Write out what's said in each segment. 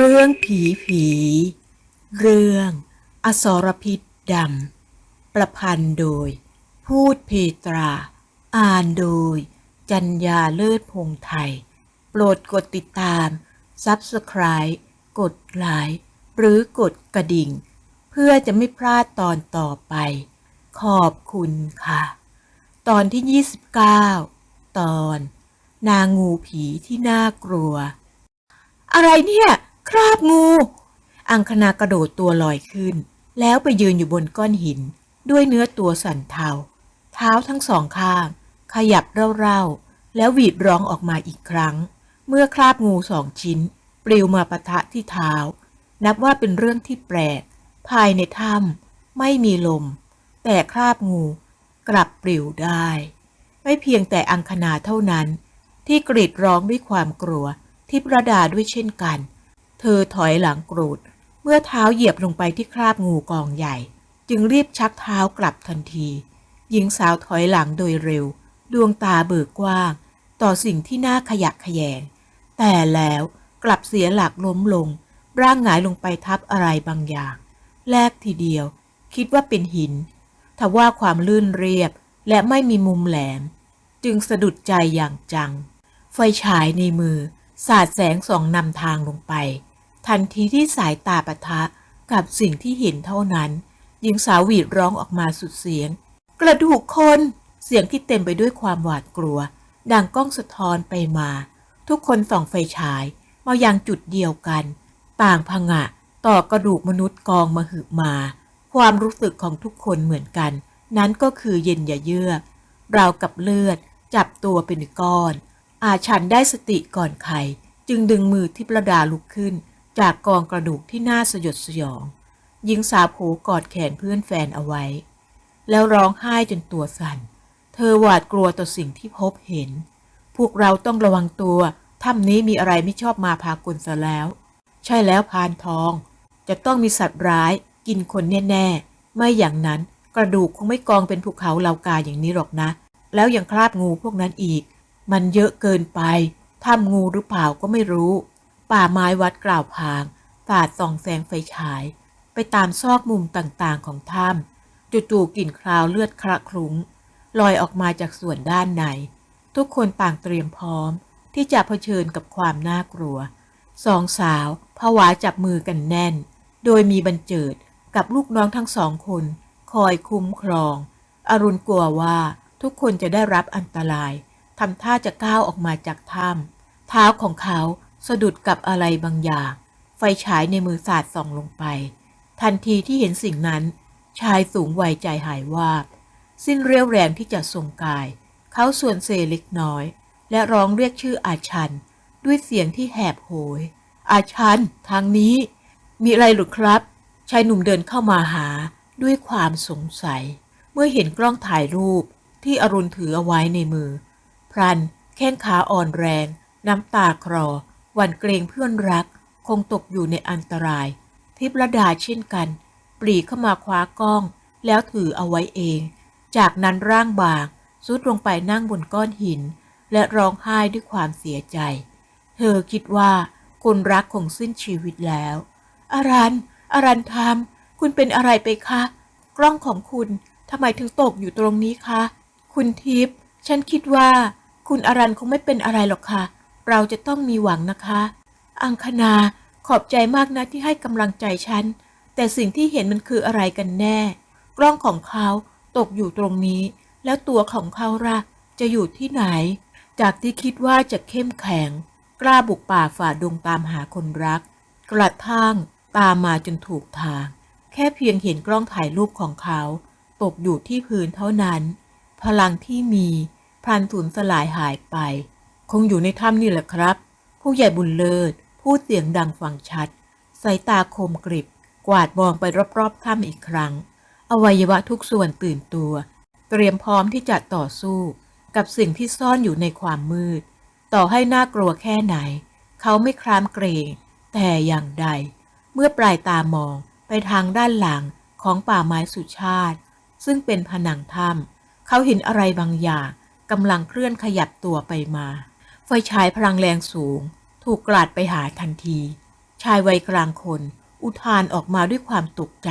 เรื่องผีผี เรื่อง อสรพิษดำ ประพันธ์โดย พูดเพตรา อ่านโดย จัญญาเลิศพงไทย โปรดกดติดตาม Subscribe กดไลค์หรือกดกระดิ่ง เพื่อจะไม่พลาดตอนต่อไป ขอบคุณค่ะ ตอนที่ 29 ตอน นางงูผีที่น่ากลัว อะไรเนี่ย คราบงู อังคณากระโดดตัวลอยขึ้น แล้วไปยืนอยู่บนก้อนหิน ด้วยเนื้อตัวสั่นเทา เท้าทั้งสองข้าง ขยับเร่าๆ แล้วหวีดร้องออกมาอีกครั้ง เมื่อคราบงูสองชิ้น ปลิวมาปะทะที่เท้า นับว่าเป็นเรื่องที่แปลก ภายในถ้ำไม่มีลม แต่คราบงูกลับปลิวได้ ไม่เพียงแต่อังคณาเท่านั้น ที่กรีดร้องด้วยความกลัวทิพระดาด้วยเช่นกัน อถอยหลังกรูด เมื่อเท้าเหยียบลงไปที่คราบงูกองใหญ่ จึงรีบชักเท้ากลับทันที หญิงสาวถอยหลังโดยเร็ว ดวงตาเบิกกว้าง ต่อสิ่งที่น่าขยักขยง แต่แล้วกลับเสียหลักล้มลง ร่างหงายลงไปทับอะไรบางอย่าง แรกทีเดียว คิดว่าเป็นหินทว่าความลื่นเรียบและไม่มีมุมแหลม จึงสะดุดใจอย่างจัง ไฟฉายในมือ สาดแสงส่องนำทางลงไป ทันทีที่สายตาปะทะกับสิ่งที่เห็นเท่านั้น หญิงสาวหวีดร้องออกมาสุดเสียง กระดูกคน เสียงที่เต็มไปด้วยความหวาดกลัว ดังก้องสะท้อนไปมา ทุกคนส่องไฟฉาย มายังจุดเดียวกัน ต่างพงะ ต่อกระดูกมนุษย์กองมาหึมา ความรู้สึกของทุกคนเหมือนกัน นั้นก็คือเย็นอย่าเยือกราวกับเลือด จับตัวเป็นก้อน อาชันได้สติก่อนใคร จึงดึงมือทิพรดาลุกขึ้น จากกองกระดูกที่น่าสยดสยอง หญิงสาวโผกอดแขนเพื่อนแฟนเอาไว้ แล้วร้องไห้จนตัวสั่น เธอหวาดกลัวต่อสิ่งที่พบเห็น พวกเราต้องระวังตัว ถ้ำนี้มีอะไรไม่ชอบมาพากลซะแล้ว ใช่แล้วพานทอง จะต้องมีสัตว์ร้ายกินคนแน่ๆ ไม่อย่างนั้นกระดูกคงไม่กองเป็นภูเขาเหล่ากาอย่างนี้หรอกนะ แล้วยังคราบงูพวกนั้นอีก มันเยอะเกินไปถ้ำงูหรือเปล่าก็ไม่รู้ ป่าไม้วัดกล่าวพางสาดส่องแสงไฟฉาย ไปตามซอกมุมต่างๆของถ้ำจู่ๆกลิ่นคราวเลือดคระคลุ้ง ลอยออกมาจากส่วนด้านใน ทุกคนต่างเตรียมพร้อม ที่จะเผชิญกับความน่ากลัว สองสาวผวาจับมือกันแน่น โดยมีบรรเจิดกับลูกน้องทั้งสองคน คอยคุ้มครอง อรุณกลัวว่าทุกคนจะได้รับอันตรายทำท่าจะก้าวออกมาจากถ้ำเท้าของเขา สะดุดกับอะไรบางอย่าง ไฟฉายในมือสาดส่องลงไป ทันทีที่เห็นสิ่งนั้น ชายสูงวัยใจหายวาบ สิ้นเรี่ยวแรงที่จะทรงกาย เขาส่วนเซเล็กน้อย และร้องเรียกชื่ออาชัน ด้วยเสียงที่แหบโหย อาชัน ทางนี้ มีอะไรหรือครับ ชายหนุ่มเดินเข้ามาหาด้วยความสงสัย เมื่อเห็นกล้องถ่ายรูปที่อรุณถือเอาไว้ในมือ พรันแข้งขาอ่อนแรง น้ำตาคลอ หวั่นเกรงเพื่อนรักคงตกอยู่ในอันตราย ทิพรดาเช่นกัน ปรีเข้ามาคว้ากล้อง แล้วถือเอาไว้เอง จากนั้นร่างบางซุดลงไปนั่งบนก้อนหิน และร้องไห้ด้วยความเสียใจ เธอคิดว่าคนรักคงสิ้นชีวิตแล้ว อารัน อารันทำคุณเป็นอะไรไปคะ กล้องของคุณทำไมถึงตกอยู่ตรงนี้คะ คุณทิพย์ ฉันคิดว่า คุณอารันคงไม่เป็นอะไรหรอกค่ะ เราจะต้องมีหวังนะคะ อังคณาขอบใจมากนะที่ให้กำลังใจฉัน แต่สิ่งที่เห็นมันคืออะไรกันแน่ กล้องของเขาตกอยู่ตรงนี้ แล้วตัวของเขาล่ะจะอยู่ที่ไหน จากที่คิดว่าจะเข้มแข็ง กล้าบุกป่าฝ่าดงตามหาคนรัก กระทั่งตามมาจนถูกทาง แค่เพียงเห็นกล้องถ่ายรูปของเขา ตกอยู่ที่พื้นเท่านั้น พลังที่มีพลันสูญสลายหายไป คงอยู่ในถ้ำนี่แหละครับ ผู้ใหญ่บุญเลิศ พูดเสียงดังฟังชัด สายตาคมกริบ กวาดมองไปรอบๆถ้ำอีกครั้ง อวัยวะทุกส่วนตื่นตัว เตรียมพร้อมที่จะต่อสู้ กับสิ่งที่ซ่อนอยู่ในความมืด ต่อให้น่ากลัวแค่ไหน เขาไม่คลามเกรง แต่อย่างใด เมื่อปลายตามองไปทางด้านหลังของป่าไม้สุชาติ ซึ่งเป็นผนังถ้ำเขาเห็นอะไรบางอย่างกำลังเคลื่อนขยับตัวไปมา ไฟฉายพลังแรงสูง ถูกกลาดไปหาทันที ชายวัยกลางคน อุทานออกมาด้วยความตกใจ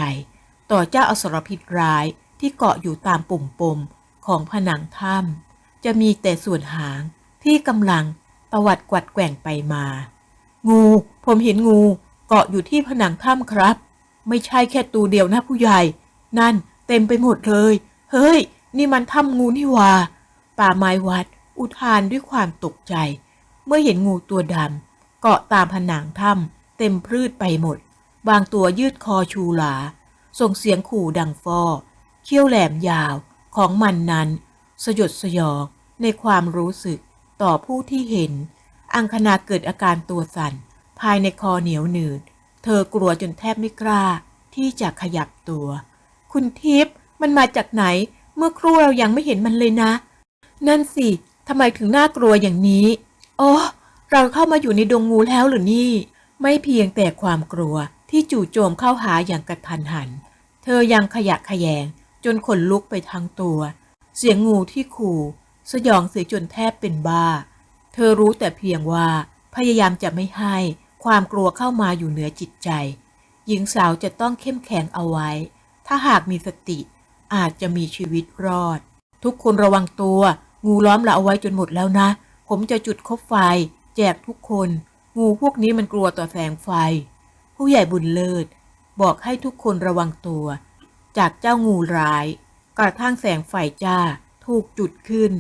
ต่อเจ้าอสรพิษร้ายที่เกาะอยู่ตามปุ่มปมของผนังถ้ำจะมีแต่ส่วนหางที่กำลังตวัดกวัดแกว่งไปมา งู ผมเห็นงู เกาะอยู่ที่ผนังถ้ำครับ ไม่ใช่แค่ตัวเดียวนะผู้ใหญ่ นั่นเต็มไปหมดเลย เฮ้ย นี่มันถ้ำงูนี่ว่า ป่าไม้วัด อุทานด้วยความตกใจ เมื่อเห็นงูตัวดำเกาะตามผนังถ้ำเต็มพืชไปหมด บางตัวยืดคอชูหลา ส่งเสียงขู่ดังฟอเขี้ยวแหลมยาวของมันนั้น สยดสยองในความรู้สึกต่อผู้ที่เห็น อังคณาเกิดอาการตัวสั่น ภายในคอเหนียวหนืด เธอกลัวจนแทบไม่กล้า ที่จะขยับตัว คุณทิพย์มันมาจากไหน เมื่อครู่เรายังไม่เห็นมันเลยนะ นั่นสิ ทำไมถึงน่ากลัวอย่างนี้ โอ๋อเราเข้ามาอยู่ในดงงูแล้วหรือนี่ ไม่เพียงแต่ความกลัวที่จู่โจมเข้าหาอย่างกระทันหัน เธอยังขยะแขยง จนขนลุกไปทั้งตัว เสียงงูที่ขู่สยองเสียจนแทบเป็นบ้า เธอรู้แต่เพียงว่าพยายามจะไม่ให้ความกลัวเข้ามาอยู่เหนือจิตใจ หญิงสาวจะต้องเข้มแข็งเอาไว้ ถ้าหากมีสติอาจจะมีชีวิตรอด ทุกคนระวังตัว งูล้อมเราเอาไว้จนหมดแล้วนะ ผมจะจุดคบไฟ แจกทุกคน งูพวกนี้มันกลัวต่อแสงไฟ ผู้ใหญ่บุญเลิศ บอกให้ทุกคนระวังตัว จากเจ้างูร้าย กระทั่งแสงไฟจ้า ถูกจุดขึ้น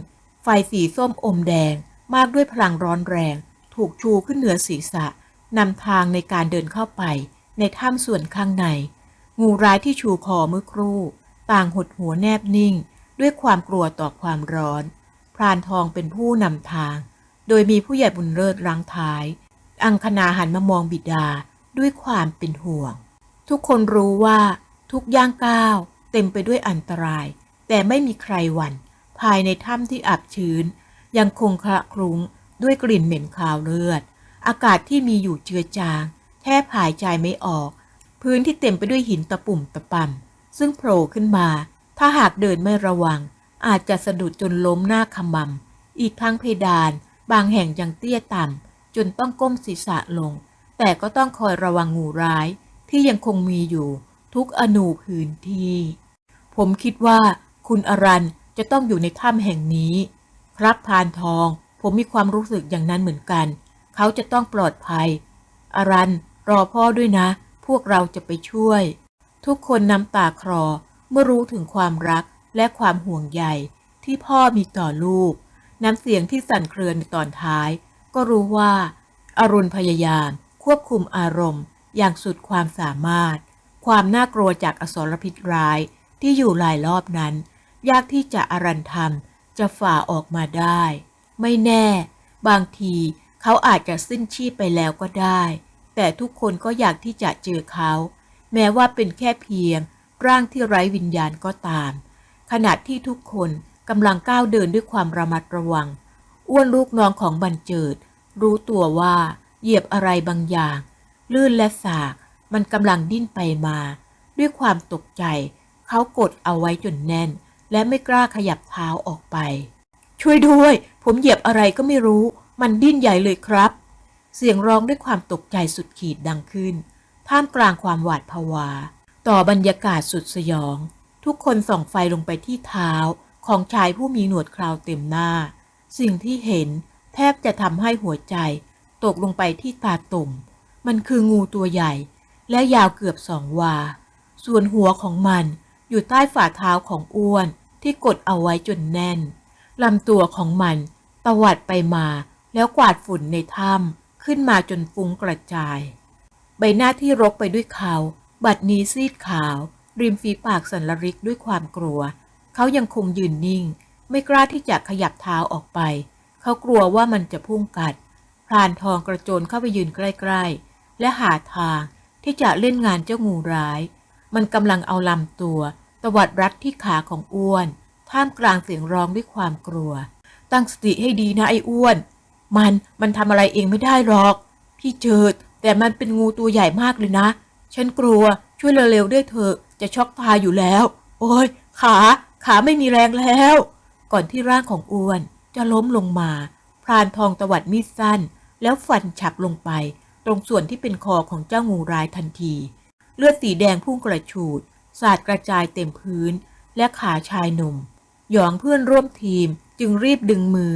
ไฟสีส้มอมแดง มากด้วยพลังร้อนแรง ถูกชูขึ้นเหนือศีรษะนำทางในการเดินเข้าไป ในถ้ำส่วนข้างใน งูร้ายที่ชูคอเมื่อครู่ ต่างหดหัวแนบนิ่ง ด้วยความกลัวต่อความร้อน พรานทองเป็นผู้นำทาง โดยมีผู้ใหญ่บุญเลิศรังท้าย อังคณาหันมามองบิดาด้วยความเป็นห่วง ทุกคนรู้ว่าทุกย่างก้าวเต็มไปด้วยอันตราย แต่ไม่มีใครหวั่นภายในถ้ำที่อับชื้น ยังคงคละคลุ้งด้วยกลิ่นเหม็นคาวเลือด อากาศที่มีอยู่เจือจาง แทบหายใจไม่ออก พื้นที่เต็มไปด้วยหินตะปุ่มตะป่ำซึ่งโผล่ขึ้นมา ถ้าหากเดินไม่ระวัง อาจจะสะดุดจนล้มหน้าขมำอีกทั้งเพดาน บางแห่งยังเตี้ยต่ำจนต้องก้มศีรษะลง แต่ก็ต้องคอยระวังงูร้าย ที่ยังคงมีอยู่ ทุกอนูพื้นที่ ผมคิดว่า คุณอรันจะต้องอยู่ในถ้ำแห่งนี้ ครับพานทอง ผมมีความรู้สึกอย่างนั้นเหมือนกัน เขาจะต้องปลอดภัย อรันรอพ่อด้วยนะ พวกเราจะไปช่วย ทุกคนน้ำตาคลอเมื่อรู้ถึงความรัก และความห่วงใยที่พ่อมีต่อลูก น้ำเสียงที่สั่นเครือในตอนท้าย ก็รู้ว่า อรุณพยายาม ควบคุมอารมณ์ อย่างสุดความสามารถ ความน่ากลัวจากอสรพิษร้ายที่อยู่หลายรอบนั้น ยากที่จะอารันทำจะฝ่าออกมาได้ ไม่แน่ บางทีเขาอาจจะสิ้นชีพไปแล้วก็ได้ แต่ทุกคนก็อยากที่จะเจอเขา แม้ว่าเป็นแค่เพียงร่างที่ไร้วิญญาณก็ตาม ขณะที่ทุกคนกำลังก้าวเดินด้วยความระมัดระวัง อ้วนลูกน้องของบันเจิด รู้ตัวว่าเหยียบอะไรบางอย่าง ลื่นและสาก มันกำลังดิ้นไปมา ด้วยความตกใจ เขากดเอาไว้จนแน่น และไม่กล้าขยับเท้าออกไป ช่วยด้วย ผมเหยียบอะไรก็ไม่รู้ มันดิ้นใหญ่เลยครับ เสียงร้องด้วยความตกใจสุดขีดดังขึ้น ท่ามกลางความหวาดผวา ต่อบรรยากาศสุดสยอง ทุกคนส่องไฟลงไปที่เท้าของชายผู้มีหนวดคราวเต็มหน้า สิ่งที่เห็นแทบจะทำให้หัวใจ ตกลงไปที่ตาตุ่ม มันคืองูตัวใหญ่ และยาวเกือบสองวา ส่วนหัวของมันอยู่ใต้ฝ่าเท้าของอ้วนที่กดเอาไว้จนแน่นลำตัวของมันตวัดไปมาแล้วกวาดฝุ่นในถ้ำขึ้นมาจนฟุ้งกระจาย ใบหน้าที่รกไปด้วยเขา บัดนี้ซีดขาว ริมฝีปากสันลริกด้วยความกลัว เขายังคงยืนนิ่ง ไม่กล้าที่จะขยับเท้าออกไป เขากลัวว่ามันจะพุ่งกัด พรานทองกระโจนเข้าไปยืนใกล้ๆ และหาทางที่จะเล่นงานเจ้างูร้าย มันกำลังเอาลำตัว ตวัดรัดที่ขาของอ้วน ท่ามกลางเสียงร้องด้วยความกลัว ตั้งสติให้ดีนะไอ้อ้วน มันมันทำอะไรเองไม่ได้หรอก พี่เจิดแต่มันเป็นงูตัวใหญ่มากเลยนะ ฉันกลัว ช่วยเร็วๆด้วยเถอะ จะช็อกตายอยู่แล้ว โอ้ยขาขาไม่มีแรงแล้ว ก่อนที่ร่างของอ้วนจะล้มลงมา พรานทองตวัดมีดสั้น แล้วฟันฉับลงไป ตรงส่วนที่เป็นคอของเจ้างูร้ายทันที เลือดสีแดงพุ่งกระฉูด สาดกระจายเต็มพื้น และขาชายหนุ่ม หยองเพื่อนร่วมทีมจึงรีบดึงมือ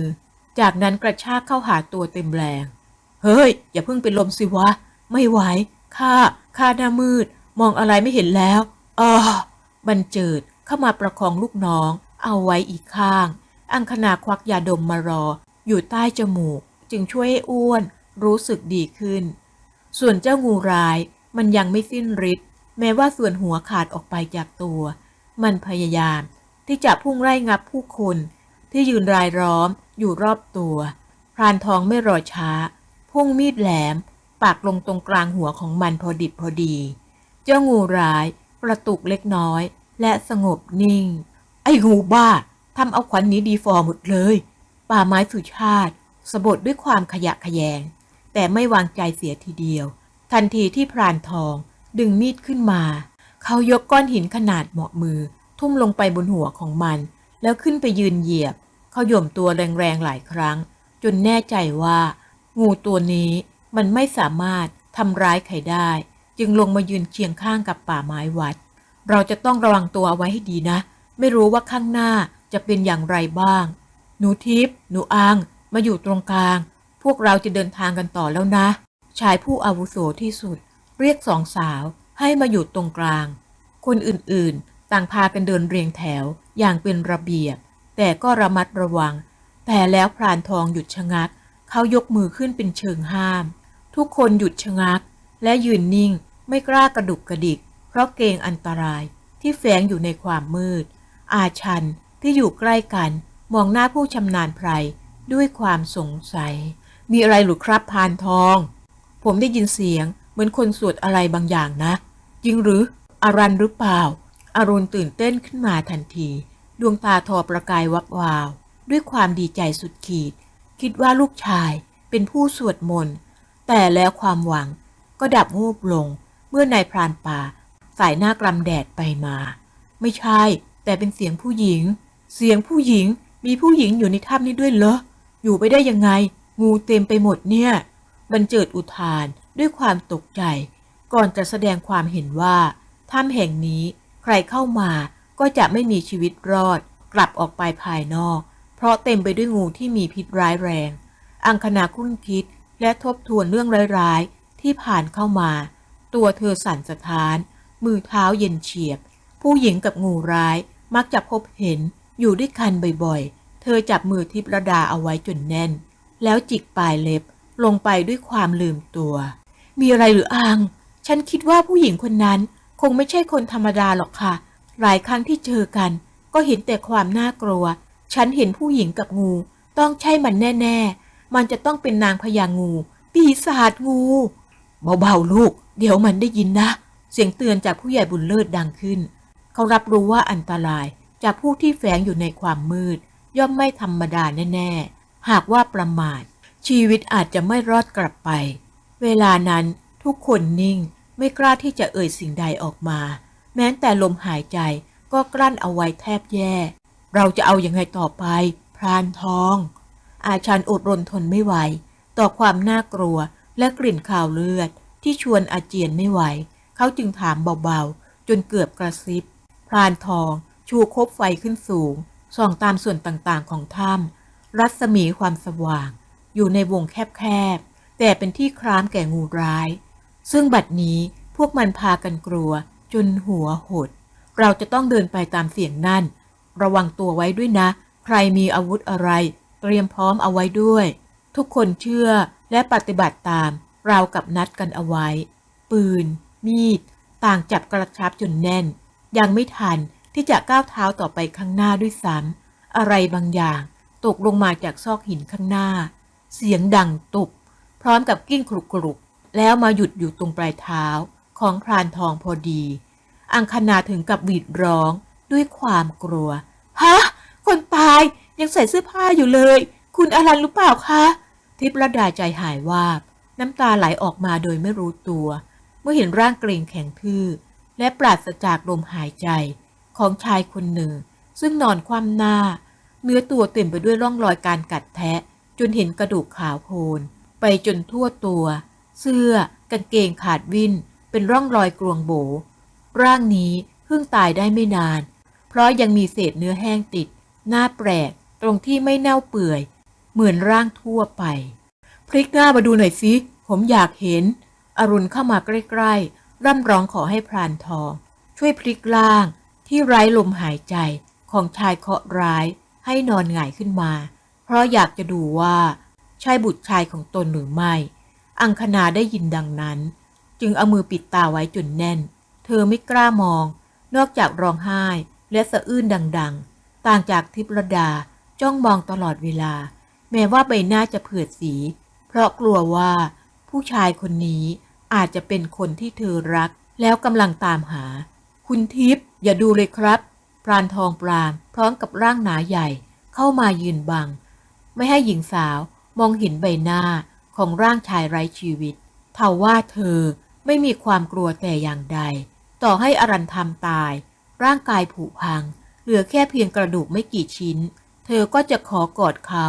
จากนั้นกระชากเข้าหาตัวเต็มแรง เฮ้ย อย่าเพิ่งเป็นลมสิวะ ไม่ไหว ข้า ข้าหน้ามืด มองอะไรไม่เห็นแล้วอ๋อบันเจิดเข้ามาประคองลูกน้อง เอาไว้อีกข้าง อังคณาควักยาดมมารอ อยู่ใต้จมูก จึงช่วยให้อ้วนรู้สึกดีขึ้น ส่วนเจ้างูร้ายมันยังไม่สิ้นฤทธิ์แม้ว่าส่วนหัวขาดออกไปจากตัว มันพยายามที่จะพุ่งไล่งับผู้คน ที่ยืนรายล้อมอยู่รอบตัว พรานทองไม่รอช้า พุ่งมีดแหลม ปากลงตรงกลางหัวของมันพอดิบพอดี เจ้างูร้ายกระตุกเล็กน้อย และสงบนิ่ง ไอ้งูบ้าทำเอาขวัญนนี้ดีฟอร์หมดเลย ป่าไม้สุชาติสะบดด้วยความขยะขยง แต่ไม่วางใจเสียทีเดียว ทันทีที่พรานทองดึงมีดขึ้นมา เขายกก้อนหินขนาดเหมาะมือ ทุ่มลงไปบนหัวของมัน แล้วขึ้นไปยืนเหยียบ เขาย่มตัวแรงๆหลายครั้ง จนแน่ใจว่า งูตัวนี้มันไม่สามารถทำร้ายใครได้ จึงลงมายืนเคียงข้างกับป่าไม้วัด เราจะต้องระวังตัวเอาไว้ให้ดีนะ ไม่รู้ว่าข้างหน้าจะเป็นอย่างไรบ้าง หนูทิพย์หนูอังมาอยู่ตรงกลาง พวกเราจะเดินทางกันต่อแล้วนะ ชายผู้อาวุโสที่สุด เรียกสองสาวให้มาอยู่ตรงกลาง คนอื่นๆ ต่างพากันเดินเรียงแถวอย่างเป็นระเบียบ แต่ก็ระมัดระวัง แต่แล้วพรานทองหยุดชะงัก เขายกมือขึ้นเป็นเชิงห้าม ทุกคนหยุดชะงัก และยืนนิ่ง ไม่กล้ากระดุกกระดิก เพราะเกรงอันตรายที่แฝงอยู่ในความมืด อาชันที่อยู่ใกล้กัน มองหน้าผู้ชำนาญไพรด้วยความสงสัย มีอะไรหรือครับพานทอง ผมได้ยินเสียงเหมือนคนสวดอะไรบางอย่างนะ จริงหรืออารันหรือเปล่า อารุณตื่นเต้นขึ้นมาทันที ดวงตาทอประกายวับวาว ด้วยความดีใจสุดขีด คิดว่าลูกชายเป็นผู้สวดมนต์ แต่แล้วความหวังก็ดับวูบลง เมื่อนายพรานป่า สายหน้ากลำแดดไปมา ไม่ใช่ แต่เป็นเสียงผู้หญิง เสียงผู้หญิงมีผู้หญิงอยู่ในถ้ำนี้ด้วยเหรอ อยู่ไปได้ยังไง งูเต็มไปหมดเนี่ยบรรเจิดอุทานด้วยความตกใจ ก่อนจะแสดงความเห็นว่าถ้ำแห่งนี้ใครเข้ามาก็จะไม่มีชีวิตรอด กลับออกไปภายนอก เพราะเต็มไปด้วยงูที่มีพิษร้ายแรง อังคณาคุ้นคิดและทบทวนเรื่องร้ายๆ ที่ผ่านเข้ามา ตัวเธอสั่นสะท้าน มือเท้าเย็นเฉียบ ผู้หญิงกับงูร้ายมักจะพบเห็นอยู่ด้วยกันบ่อยๆ เธอจับมือทิพระดาเอาไว้จนแน่น แล้วจิกปลายเล็บลงไปด้วยความลืมตัว มีอะไรหรืออังฉันคิดว่าผู้หญิงคนนั้นคงไม่ใช่คนธรรมดาหรอกค่ะ หลายครั้งที่เจอกัน ก็เห็นแต่ความน่ากลัว ฉันเห็นผู้หญิงกับงู ต้องใช่มันแน่ ๆ มันจะต้องเป็นนางพญางู ปีศาจงู เบาๆลูก เดี๋ยวมันได้ยินนะ เสียงเตือนจากผู้ใหญ่บุญเลิศดังขึ้น เขารับรู้ว่าอันตรายจากผู้ที่แฝงอยู่ในความมืด ย่อมไม่ธรรมดาแน่ ๆ หากว่าประมาท ชีวิตอาจจะไม่รอดกลับไป เวลานั้นทุกคนนิ่ง ไม่กล้าที่จะเอ่ยสิ่งใดออกมา แม้แต่ลมหายใจก็กลั้นเอาไว้แทบแย่ เราจะเอาอยัางไงต่อไป พรานทอง อาชันอดรนทนไม่ไหว ต่อความน่ากลัวและกลิ่นข่าวเลือด ที่ชวนอาเจียนไม่ไหว เขาจึงถามเบาๆ จนเกือบกระซิบ พรานทอง ชูคบไฟขึ้นสูง ส่องตามส่วนต่างๆของถ้ำรัศมีความสว่าง อยู่ในวงแคบๆ แต่เป็นที่ครามแก่งูร้าย ซึ่งบัดนี้พวกมันพากันกลัว จนหัวหด เราจะต้องเดินไปตามเสียงนั่น ระวังตัวไว้ด้วยนะ ใครมีอาวุธอะไร เตรียมพร้อมเอาไว้ด้วย ทุกคนเชื่อและปฏิบัติตาม ราวกับนัดกันเอาไว้ ปืน มีด ต่างจับกระชับจนแน่น ยังไม่ทันที่จะก้าวเท้าต่อไปข้างหน้าด้วยซ้ำอะไรบางอย่าง ตกลงมาจากซอกหินข้างหน้า เสียงดังตุบ พร้อมกับกิ้งครุกรุกแล้วมาหยุดอยู่ตรงปลายเท้าของพรานทองพอดี อังคณาถึงกับหวีดร้องด้วยความกลัว ฮะ คนตายยังใส่เสื้อผ้าอยู่เลย คุณอรันหรือเปล่าคะ ทิพระดาใจหายวาบ น้ำตาไหลออกมาโดยไม่รู้ตัว เมื่อเห็นร่างเกรงแข็งทื่อ และปราศจากลมหายใจ ของชายคนหนึ่ง ซึ่งนอนคว่ำหน้า เนื้อตัวเต็มไปด้วยร่องรอยการกัดแทะ จนเห็นกระดูกขาวโพลนไปจนทั่วตัว เสื้อกางเกงขาดวินเป็นร่องรอยกลวงโบ ร่างนี้เพิ่งตายได้ไม่นาน เพราะยังมีเศษเนื้อแห้งติด หน้าแปลกตรงที่ไม่เน่าเปื่อย เหมือนร่างทั่วไป พลิกหน้ามาดูหน่อยสิ ผมอยากเห็น อรุณเข้ามาใกล้ๆ ร่ำร้องขอให้พรานทอง ช่วยพลิกร่างที่ไร้ลมหายใจของชายเคาะร้ายให้นอนหงายขึ้นมา เพราะอยากจะดูว่า ใช่บุตรชายของตนหรือไม่ อังคณาได้ยินดังนั้น จึงเอามือปิดตาไว้จนแน่น เธอไม่กล้ามอง นอกจากร้องไห้และสะอื้นดังๆ ต่างจากทิพรดาจ้องมองตลอดเวลา แม้ว่าใบหน้าจะเผือดสี เพราะกลัวว่าผู้ชายคนนี้อาจจะเป็นคนที่เธอรัก แล้วกำลังตามหา คุณทิพย์อย่าดูเลยครับพรานทองปรามพร้อมกับร่างหนาใหญ่เข้ามายืนบัง ไม่ให้หญิงสาวมองเห็นใบหน้าของร่างชายไร้ชีวิตเท่าว่าเธอไม่มีความกลัวแต่อย่างใด ต่อให้อรันธรรมตาย ร่างกายผุพัง เหลือแค่เพียงกระดูกไม่กี่ชิ้น เธอก็จะขอกอดเขา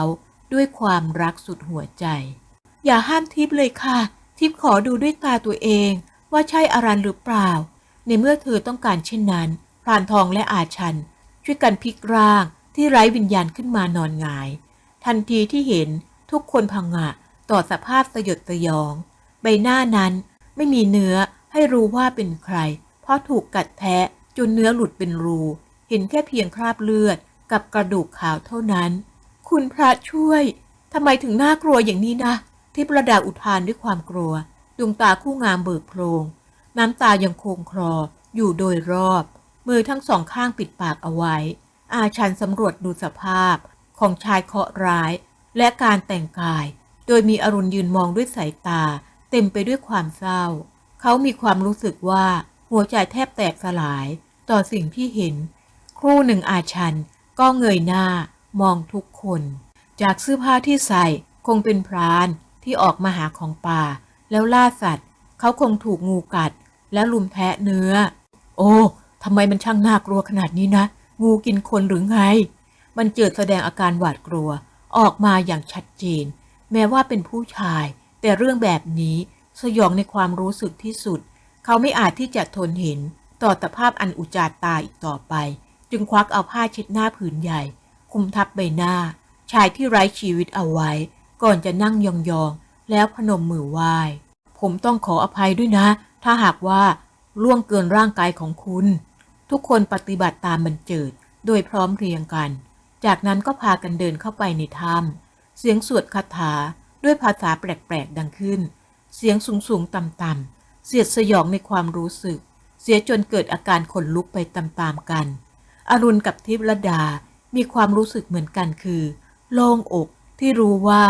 ด้วยความรักสุดหัวใจ อย่าห้ามทิพย์เลยค่ะ ทิพย์ขอดูด้วยตาตัวเองว่าใช่อารันหรือเปล่า ในเมื่อเธอต้องการเช่นนั้น พรานทองและอาชัน ช่วยกันพลิกร่างที่ไร้วิญญาณขึ้นมานอนงาย ทันทีที่เห็นทุกคนพังงะต่อสภาพสยดสยอง ใบหน้านั้นไม่มีเนื้อให้รู้ว่าเป็นใคร เพราะถูกกัดแทะจนเนื้อหลุดเป็นรู เห็นแค่เพียงคราบเลือด กับกระดูกขาวเท่านั้น คุณพระช่วยทำไมถึงน่ากลัวอย่างนี้นะ ที่ประดาอุทานด้วยความกลัว ดวงตาคู่งามเบิกโพรงน้ำตายังคงคลออยู่โดยรอบ มือทั้งสองข้างปิดปากเอาไว้ อาชันสำรวจดูสภาพของชายเคาะร้าย และการแต่งกาย โดยมีอรุณยืนมองด้วยสายตา เต็มไปด้วยความเศร้า เขามีความรู้สึกว่าหัวใจแทบแตกสลาย ต่อสิ่งที่เห็น ครู่หนึ่งอาชันก็เงยหน้า มองทุกคน จากเสื้อผ้าที่ใส่คงเป็นพราน ที่ออกมาหาของป่า แล้วล่าสัตว์ เขาคงถูกงูกัด แล้วลุมแทะเนื้อ โอ้ทำไมมันช่างน่ากลัวขนาดนี้นะ งูกินคนหรือไง มันเจิดแสดงอาการหวาดกลัว ออกมาอย่างชัดเจน แม้ว่าเป็นผู้ชาย แต่เรื่องแบบนี้สยองในความรู้สึกที่สุด เขาไม่อาจที่จะทนเห็น ต่อตภาพอันอุจารตาอีกต่อไป จึงควักเอาผ้าเช็ดหน้าผืนใหญ่ คุมทับใบหน้า ชายที่ไร้ชีวิตเอาไว้ ก่อนจะนั่งยองๆ แล้วพนมมือไหว้ ผมต้องขออภัยด้วยนะ ถ้าหากว่าล่วงเกินร่างกายของคุณ ทุกคนปฏิบัติตามบรรเจิด โดยพร้อมเพรียงกัน จากนั้นก็พากันเดินเข้าไปในถ้ำเสียงสวดคาถาด้วยภาษาแปลกๆ ดังขึ้น เสียงสูงๆ ต่ำๆ เสียดสยองในความรู้สึก เสียจนเกิดอาการขนลุกไปตามๆกัน อรุณกับทิพรดา มีความรู้สึกเหมือนกันคือ โล่งอก ที่รู้ว่า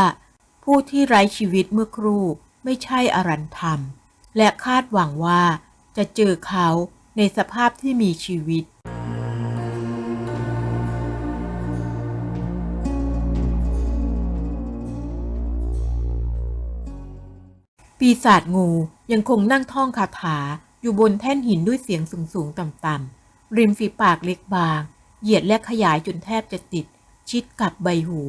ผู้ที่ไร้ชีวิตเมื่อครู่ไม่ใช่อรันธรรม และคาดหวังว่าจะเจอเขาในสภาพที่มีชีวิต ปีศาจงูยังคงนั่งท่องคาถาอยู่บนแท่นหินด้วยเสียงสูงๆต่ำๆริมฝีปากเล็กบาง เหยียดและขยายจนแทบจะติด ชิดกับใบหู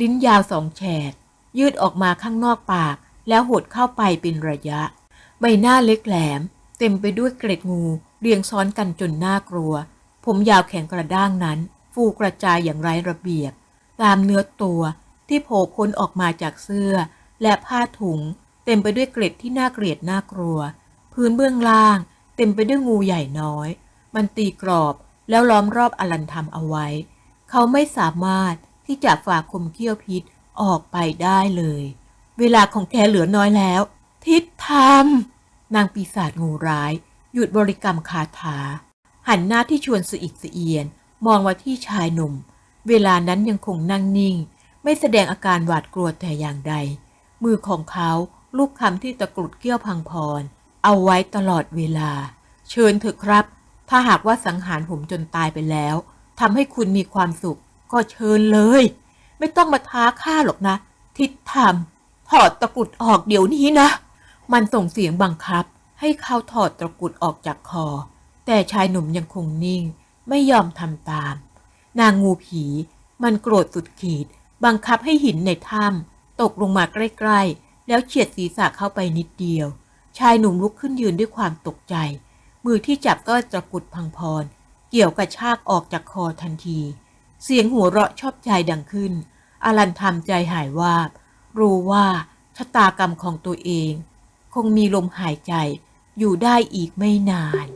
ลิ้นยาวสองแฉก ยืดออกมาข้างนอกปาก แล้วหดเข้าไปเป็นระยะ ใบหน้าเล็กแหลม เต็มไปด้วยเกล็ดงู เรียงซ้อนกันจนน่ากลัว ผมยาวแข็งกระด้างนั้น ฟูกระจายอย่างไร้ระเบียบ ตามเนื้อตัวที่โผล่พ้นออกมาจากเสื้อ และผ้าถุง เต็มไปด้วยเกล็ดที่น่าเกลียดน่ากลัว พื้นเบื้องล่าง เต็มไปด้วยงูใหญ่น้อย มันตีกรอบแล้วล้อมรอบอลันธรรมเอาไว้ เขาไม่สามารถ ที่จะฝ่าคมเขี้ยวพิษออกไปได้เลย เวลาของแกเหลือน้อยแล้ว ทิศธรรม นางปีศาจงูร้าย หยุดบริกรรมคาถา หันหน้าที่ชวนสะอิกสะเอียน มองมาที่ชายหนุ่ม เวลานั้นยังคงนั่งนิ่ง ไม่แสดงอาการหวาดกลัวแต่อย่างใด มือของเขาลูกคำที่ตะกรุดเกี้ยวพังพร เอาไว้ตลอดเวลา เชิญเถอะครับ ถ้าหากว่าสังหารผมจนตายไปแล้วทำให้คุณมีความสุข ก็เชิญเลย ไม่ต้องมาท้าข้าหรอกนะ ทิศธรรม ถอดตะกรุดออกเดี๋ยวนี้นะ มันส่งเสียงบังคับ ให้เขาถอดตะกรุดออกจากคอ แต่ชายหนุ่มยังคงนิ่ง ไม่ยอมทำตาม นางงูผี มันโกรธสุดขีด บังคับให้หินในถ้ำตกลงมาใกล้ ๆ แล้วเฉียดศีรษะเข้าไปนิดเดียว ชายหนุ่มลุกขึ้นยืนด้วยความตกใจ มือที่จับก็จะกุดพังพร เกี่ยวกระชากออกจากคอทันที เสียงหัวเราะชอบใจดังขึ้น อลันทำใจหายวาบ รู้ว่าชะตากรรมของตัวเอง คงมีลมหายใจอยู่ได้อีกไม่นาน